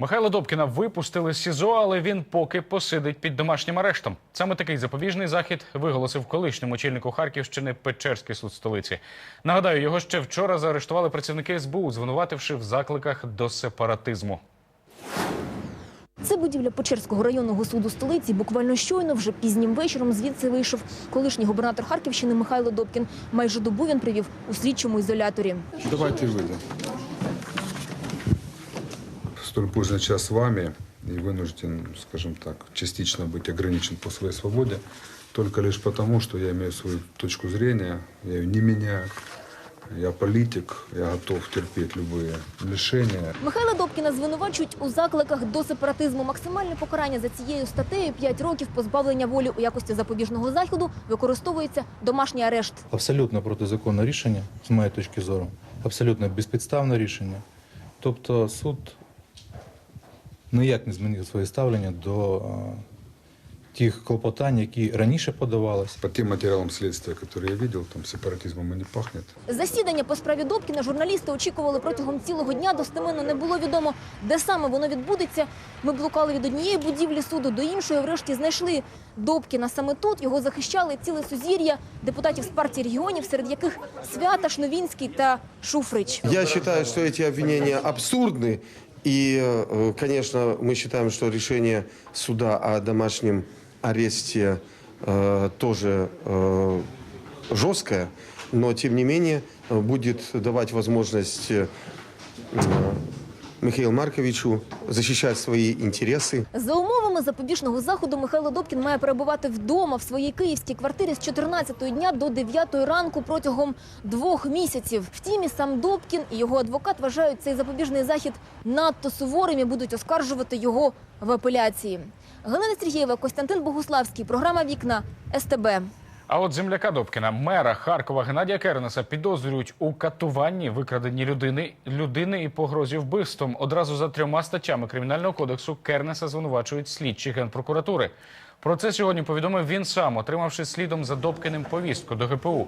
Михайла Добкіна випустили з СІЗО, але він поки посидить під домашнім арештом. Саме такий запобіжний захід виголосив колишньому очільнику Харківщини Печерський суд столиці. Нагадаю, його ще вчора заарештували працівники СБУ, звинувативши в закликах до сепаратизму. Це будівля Печерського районного суду столиці. Буквально щойно, вже пізнім вечором, звідси вийшов колишній губернатор Харківщини Михайло Добкін. Майже добу він провів у слідчому ізоляторі. Давайте выйдем В столь поздний час с вами и вынужден, скажем так, частично быть ограничен по своей свободе, только лишь потому, что я имею свою точку зрения, я ее не меняю. Я политик, я готов терпеть любые лишения. Михайла Добкіна звинувачують у закликах до сепаратизму. Максимальне покарання за цією статтею 5 років позбавлення волі у якості запобіжного заходу використовується домашній арешт. абсолютно протизаконне рішення, з моєї точки зору, абсолютно безпідставне рішення. Тобто суд ніяк не змінив своє ставлення до е, тих клопотань, які раніше подавалися. По тем материалам следствия, которые я видел, там сепаратизмом и не пахнет. Засідання по справі Добкіна журналісти очікували протягом цілого дня. Достеменно не було відомо, де саме воно відбудеться. Ми блукали від однієї будівлі суду до іншої. Врешті знайшли Добкіна саме тут. Його захищали ціле сузір'я депутатів з партії регіонів, серед яких Свята, Шновінський та Шуфрич. Я считаю, что эти обвинения абсурдны. И, э, конечно, мы считаем, что решение суда о домашнем аресте э, тоже э, жесткое, но, тем не менее, э, будет давать возможность э, Михаилу Марковичу защищать свои интересы. За умовами запобіжного заходу Михайло Добкін має перебувати вдома в своїй київській квартирі з 14-ї дня до 9-ї ранку протягом двох місяців. Втім, і сам Добкін і його адвокат вважають цей запобіжний захід надто суворим і будуть оскаржувати його в апеляції. Галина Сергієва, Костянтин Богуславський, програма Вікна СТБ. А от земляка Добкіна, мера Харкова Геннадія Кернеса, підозрюють у катуванні, викраденні людини, людини і погрозі вбивством. Одразу за трьома статтями кримінального кодексу Кернеса звинувачують слідчі генпрокуратури. Про це сьогодні повідомив він сам, отримавши слідом за Добкіним повістку до ГПУ.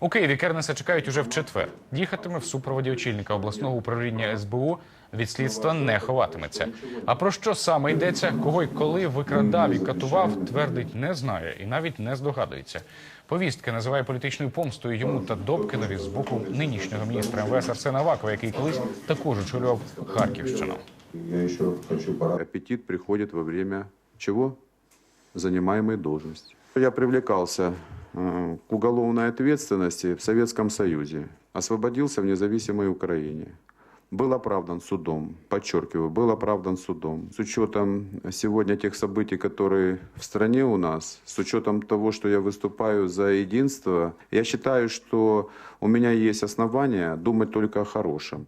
У Києві Кернеса чекають уже в четвер. Їхатиме в супроводі очільника обласного управління СБУ. Від слідства не ховатиметься. А про що саме йдеться, кого й коли викрадав і катував, твердить, не знає і навіть не здогадується. Повістка називає політичною помстою йому та Добкинові з боку нинішнього міністра МВС Арсена Авакова, який колись також очолював Харківщину. Я еще хочу пора. Аппетит приходит во время чего? Занимаемой должности. Я привлекался э, к уголовной ответственности в Советском Союзе, освободился в независимой Украине. Был оправдан судом, подчеркиваю, был оправдан судом. С учетом сегодня тех событий, которые в стране у нас, с учетом того, что я выступаю за единство, я считаю, что у меня есть основания думать только о хорошем.